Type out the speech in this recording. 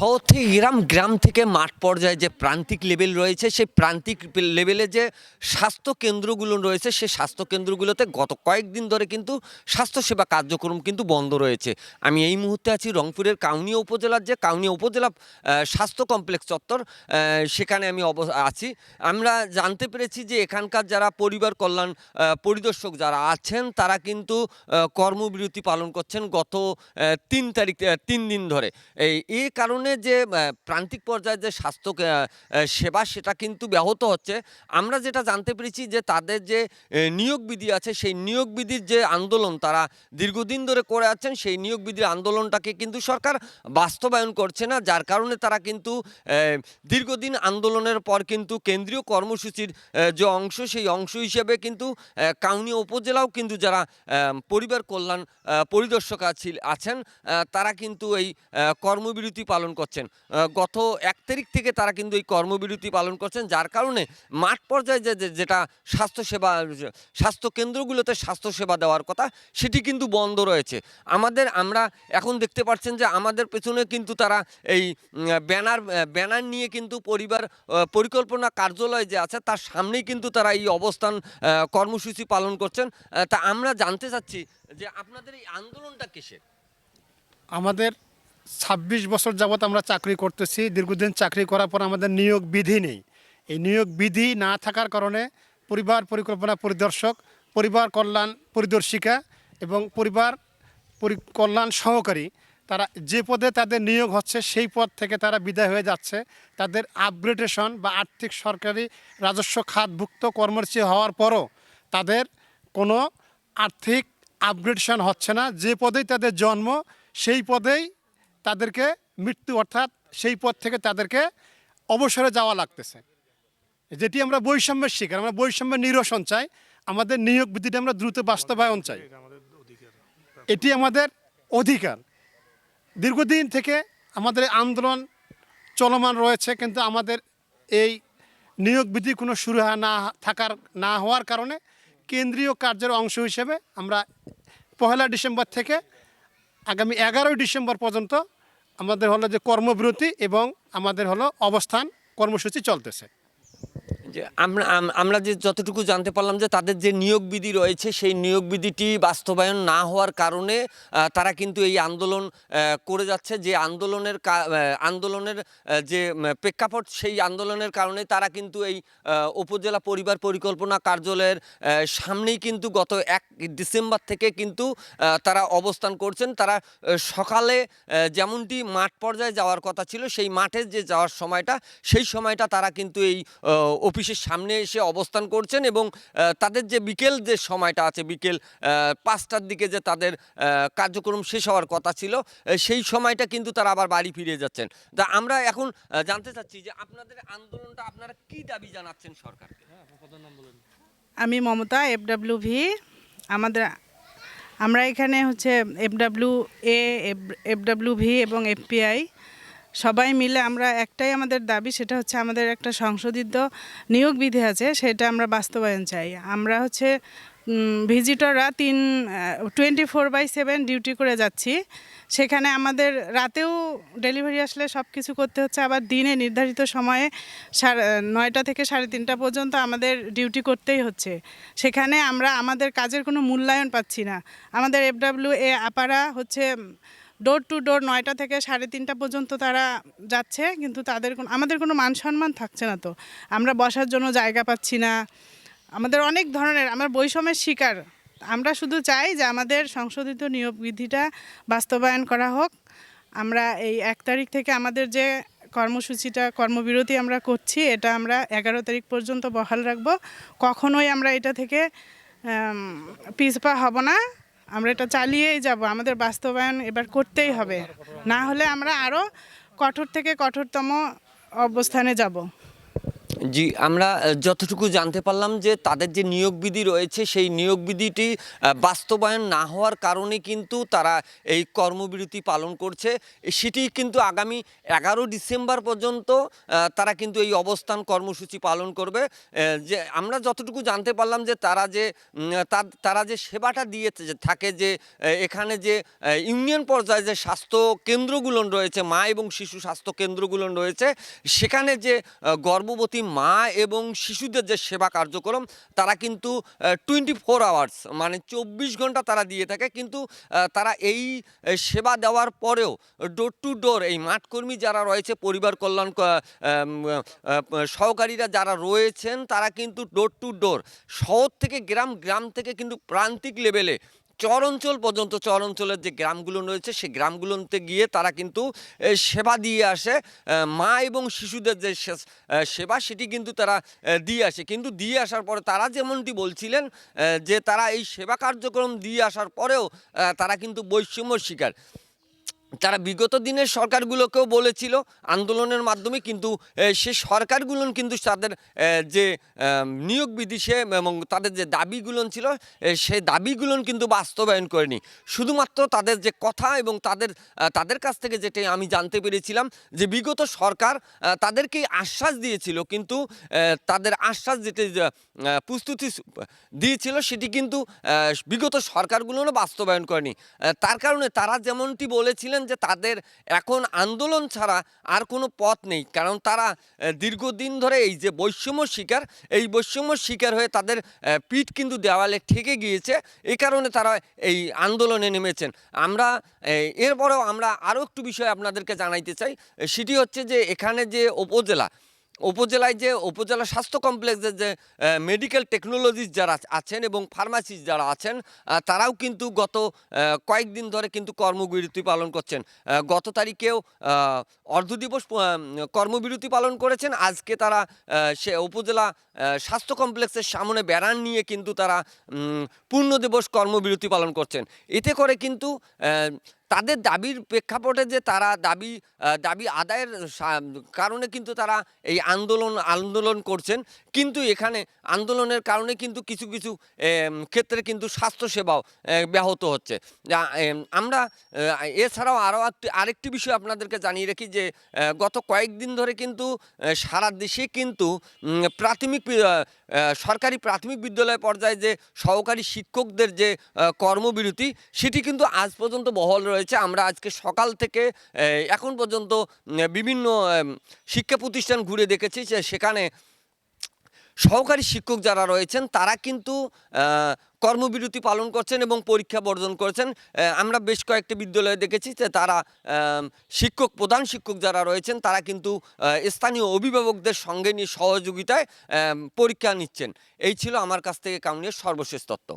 শহর থেকে গ্রাম গ্রাম থেকে মাঠ পর্যায়ে যে প্রান্তিক লেভেল রয়েছে, সেই প্রান্তিক লেভেলে যে স্বাস্থ্য কেন্দ্রগুলো রয়েছে, সেই স্বাস্থ্য কেন্দ্রগুলোতে গত কয়েকদিন ধরে কিন্তু স্বাস্থ্যসেবা কার্যক্রম কিন্তু বন্ধ রয়েছে। আমি এই মুহূর্তে আছি রংপুরের কাউনিয়া উপজেলার যে কাউনিয়া উপজেলা স্বাস্থ্য কমপ্লেক্স চত্বর সেখানে আমি অব, আছি। আমরা জানতে পেরেছি যে এখানকার যারা পরিবার কল্যাণ পরিদর্শক যারা আছেন, তারা কিন্তু কর্মবিরতি পালন করছেন গত তিন তারিখ তিন দিন ধরে। এই এই কারণে যে প্রান্তিক পর্যায়ে যে স্বাস্থ্য সেবা সেটা কিন্তু ব্যাহত হচ্ছে। আমরা যেটা জানতে পেরেছি যে তাদের যে নিয়োগ বিধি আছে সেই নিয়োগ বিধির যে আন্দোলন তারা দীর্ঘদিন ধরে করে আছেন সেই নিয়োগ বিধির আন্দোলনটাকে কিন্তু সরকার বাস্তবায়ন করছে না। যার কারণে তারা কিন্তু দীর্ঘদিন আন্দোলনের পর কিন্তু কেন্দ্রীয় কর্মসূচির যে অংশ সেই অংশ হিসেবে কিন্তু আহ, কাউনিয়া উপজেলাও কিন্তু যারা পরিবার কল্যাণ পরিদর্শক আছি- আছেন তারা কিন্তু এই কর্মবিরতি পালন করছেন। গত এক তারিখ থেকে তারা কিন্তু এই কর্মবিরতি পালন করছেন, যার কারণে মাঠ পর্যায়ে যে যেটা স্বাস্থ্যসেবা, স্বাস্থ্য কেন্দ্রগুলোতে স্বাস্থ্যসেবা দেওয়ার কথা, সেটি কিন্তু বন্ধ রয়েছে। আমাদের, আমরা এখন দেখতে পাচ্ছেন যে, আমাদের পেছনে কিন্তু তারা এই ব্যানার ব্যানার নিয়ে কিন্তু পরিবার পরিকল্পনা কার্যালয় যে আছে, তার সামনেই কিন্তু তারা এই অবস্থান কর্মসূচি পালন করছেন। তা আমরা জানতে চাচ্ছি যে আপনাদের এই আন্দোলনটা কিসের? আমাদের ছাব্বিশ বছর যাবৎ আমরা চাকরি করতেছি, দীর্ঘদিন চাকরি করার পর আমাদের নিয়োগ বিধি নেই। এই নিয়োগ বিধি না থাকার কারণে পরিবার পরিকল্পনা পরিদর্শক, পরিবার কল্যাণ পরিদর্শিকা এবং পরিবার পরি- কল্যাণ সহকারী, তারা যে পদে তাদের নিয়োগ হচ্ছে সেই পদ থেকে তারা বিদায় হয়ে যাচ্ছে। তাদের আপগ্রেডেশন বা আর্থিক সরকারি রাজস্ব খাতভুক্ত কর্মসূচি হওয়ার পরও তাদের কোনো আর্থিক আপগ্রেডেশন হচ্ছে না। যে পদেই তাদের জন্ম, সেই পদেই তাদেরকে মৃত্যু অর্থাৎ সেই পথ থেকে তাদেরকে অবসরে যাওয়া লাগতেছে। যেটি আমরা বৈষম্যের শিকার, আমরা বৈষম্যের নিরসন চাই। আমাদের নিয়োগ বিধিটা আমরা দ্রুত বাস্তবায়ন চাই। এটি আমাদের অধিকার। দীর্ঘদিন থেকে আমাদের আন্দোলন চলমান রয়েছে, কিন্তু আমাদের এই নিয়োগ বিধি কোনো শুরু না, থাকার না হওয়ার কারণে কেন্দ্রীয় কার্যের অংশ হিসেবে আমরা পহেলা ডিসেম্বর থেকে আগামী এগারোই ডিসেম্বর পর্যন্ত আমাদের হলো যে কর্মবিরতি এবং আমাদের হলো অবস্থান কর্মসূচি চলতেছে। যে আমরা আমরা যে যতটুকু জানতে পারলাম যে তাদের যে নিয়োগ বিধি রয়েছে সেই নিয়োগ বিধিটি বাস্তবায়ন না হওয়ার কারণে তারা কিন্তু এই আন্দোলন করে যাচ্ছে। যে আন্দোলনের আন্দোলনের যে প্রেক্ষাপট সেই আন্দোলনের কারণে তারা কিন্তু এই উপজেলা পরিবার পরিকল্পনা কার্যালয়ের সামনেই কিন্তু গত এক ডিসেম্বর থেকে কিন্তু তারা অবস্থান করছেন। তারা সকালে যেমনটি মাঠ পর্যায়ে যাওয়ার কথা ছিল সেই মাঠে যে যাওয়ার সময়টা সেই সময়টা তারা কিন্তু এই আহ, অফিসের সামনে এসে অবস্থান করছেন এবং তাদের যে বিকেল যে সময়টা আছে বিকেল পাঁচটার দিকে যে তাদের কার্যক্রম শেষ হওয়ার কথা ছিল সেই সময়টা কিন্তু তারা আবার বাড়ি ফিরে যাচ্ছেন। তা আমরা এখন জানতে চাচ্ছি যে আপনাদের আন্দোলনটা আপনারা কি দাবি জানাচ্ছেন সরকারকে? আমি মমতা এফডাব্লিউ ভি আমাদের আমরা এখানে হচ্ছে এফডাব্লিউ এ এফডাব্লিউ ভি এবং এফপিআই সবাই মিলে আমরা একটাই আমাদের দাবি, সেটা হচ্ছে আমাদের একটা সংশোধিত নিয়োগ বিধি আছে, সেটা আমরা বাস্তবায়ন চাই। আমরা হচ্ছে ভিজিটররা তিন twenty four by seven duty করে যাচ্ছি। সেখানে আমাদের রাতেও ডেলিভারি আসলে সব কিছু করতে হচ্ছে, আবার দিনে নির্ধারিত সময়ে নয়টা থেকে সাড়ে তিনটা পর্যন্ত আমাদের ডিউটি করতেই হচ্ছে। সেখানে আমরা আমাদের কাজের কোনো মূল্যায়ন পাচ্ছি না। আমাদের এফডাব্লিউ এ আপারা হচ্ছে ডোর টু ডোর নয়টা থেকে সাড়ে তিনটা পর্যন্ত তারা যাচ্ছে, কিন্তু তাদের কোনো, আমাদের কোনো মান সম্মান থাকছে না তো। আমরা বসার জন্য জায়গা পাচ্ছি না। আমাদের অনেক ধরনের, আমরা বৈষম্যের শিকার। আমরা শুধু চাই যে আমাদের সংশোধিত নিয়োগ বিধিটা বাস্তবায়ন করা হোক। আমরা এই এক তারিখ থেকে আমাদের যে কর্মসূচিটা, কর্মবিরতি আমরা করছি, এটা আমরা এগারো তারিখ পর্যন্ত বহাল রাখব। কখনোই আমরা এটা থেকে পিছপা হব না। আমরা এটা চালিয়েই যাব, আমাদের বাস্তবায়ন এবার করতেই হবে। না হলে আমরা আরও কঠোর থেকে কঠোরতম অবস্থানে যাব। জি, আমরা যতটুকু জানতে পারলাম যে তাদের যে নিয়োগ বিধি রয়েছে, সেই নিয়োগ বিধিটি বাস্তবায়ন না হওয়ার কারণে কিন্তু তারা এই কর্মবিরতি পালন করছে। সেটি কিন্তু আগামী এগারো ডিসেম্বর পর্যন্ত তারা কিন্তু এই অবস্থান কর্মসূচি পালন করবে। যে, আমরা যতটুকু জানতে পারলাম যে তারা যে তার- যে সেবাটা দিয়ে থাকে যে এখানে যে ইউনিয়ন পর্যায়ে যে স্বাস্থ্য কেন্দ্রগুলো রয়েছে, মা এবং শিশু স্বাস্থ্য কেন্দ্রগুলো রয়েছে, সেখানে যে গর্ভবতী মা এবং শিশুদের যে সেবা কার্যক্রম, তারা কিন্তু টোয়েন্টি ফোর আওয়ার্স মানে চব্বিশ ঘণ্টা তারা দিয়ে থাকে। কিন্তু তারা এই সেবা দেওয়ার পরেও ডোর টু ডোর এই মাঠকর্মী যারা রয়েছে, পরিবার কল্যাণ সহকারীরা যারা রয়েছেন, তারা কিন্তু ডোর টু ডোর শহর থেকে গ্রাম গ্রাম থেকে কিন্তু প্রান্তিক লেভেলে চর অঞ্চল পর্যন্ত চর অঞ্চলের যে গ্রামগুলো রয়েছে, সেই গ্রামগুলোতে গিয়ে তারা কিন্তু সেবা দিয়ে আসে। মা এবং শিশুদের যে সেবা, সেটি কিন্তু তারা দিয়ে আসে। কিন্তু দিয়ে আসার পরে তারা যেমনটি বলছিলেন যে তারা এই সেবা কার্যক্রম দিয়ে আসার পরেও তারা কিন্তু বৈষম্য শিকার। তারা বিগত দিনের সরকারগুলোকেও বলেছিল আন্দোলনের মাধ্যমে, কিন্তু সে সরকারগুলো কিন্তু তাদের যে নিয়োগ বিধি সে এবং তাদের যে দাবিগুলো ছিল সে দাবিগুলো কিন্তু বাস্তবায়ন করেনি। শুধুমাত্র তাদের যে কথা এবং তাদের তাদের কাছ থেকে যেটা আমি জানতে পেরেছিলাম যে বিগত সরকার তাদেরকেই আশ্বাস দিয়েছিল, কিন্তু তাদের আশ্বাস যেটি প্রস্তুতি দিয়েছিল সেটি কিন্তু বিগত সরকারগুলোও বাস্তবায়ন করেনি। তার কারণে তারা যেমনটি বলেছিলেন যে তাদের এখন আন্দোলন ছাড়া আর কোনো পথ নেই। কারণ তারা দীর্ঘদিন ধরে এই যে বৈষম্য শিকার, এই বৈষম্য শিকার হয়ে তাদের পিঠ কিন্তু দেওয়ালে ঠেকে গিয়েছে। এই কারণে তারা এই আন্দোলনে নেমেছেন। আমরা এরপরেও আমরা আরও একটু বিষয় আপনাদেরকে জানাইতে চাই। সেটি হচ্ছে যে এখানে যে উপজেলা উপজেলায় যে, উপজেলা স্বাস্থ্য কমপ্লেক্সের যে মেডিকেল টেকনোলজিস্ট যারা আছেন এবং ফার্মাসিস্ট যারা আছেন তারাও কিন্তু গত কয়েকদিন ধরে কিন্তু কর্মবিরতি পালন করছেন। গত তারিখেও অর্ধদিবস কর্মবিরতি পালন করেছেন। আজকে তারা সে উপজেলা স্বাস্থ্য কমপ্লেক্সের সামনে বেড়ান নিয়ে কিন্তু তারা পূর্ণ দিবস কর্মবিরতি পালন করছেন। এতে করে কিন্তু তাদের দাবির প্রেক্ষাপটে যে তারা দাবি দাবি আদায়ের কারণে কিন্তু তারা এই আন্দোলন আন্দোলন করছেন। কিন্তু এখানে আন্দোলনের কারণে কিন্তু কিছু কিছু ক্ষেত্রে কিন্তু স্বাস্থ্যসেবাও ব্যাহত হচ্ছে। আমরা এছাড়াও আরও আরেকটি বিষয় আপনাদেরকে জানিয়ে রাখি যে গত কয়েকদিন ধরে কিন্তু সারা দেশে কিন্তু প্রাথমিক সরকারি প্রাথমিক বিদ্যালয় পর্যায়ে যে সহকারী শিক্ষকদের যে কর্মবিরতি, সেটি কিন্তু আজ পর্যন্ত বহল রয়েছে। আমরা আজকে সকাল থেকে এখন পর্যন্ত বিভিন্ন শিক্ষা প্রতিষ্ঠান ঘুরে দেখেছি সেখানে সহকারী শিক্ষক যারা রয়েছেন, তারা কিন্তু কর্মবিরতি পালন করছেন এবং পরীক্ষা বর্জন করেছেন। আমরা বেশ কয়েকটি বিদ্যালয়ে দেখেছি যে তারা শিক্ষক, প্রধান শিক্ষক যারা রয়েছেন, তারা কিন্তু স্থানীয় অভিভাবকদের সঙ্গে নিয়ে সহযোগিতায় পরীক্ষা নিচ্ছেন। এই ছিল আমার কাছ থেকে কাউনিয়ার সর্বশেষ তত্ত্ব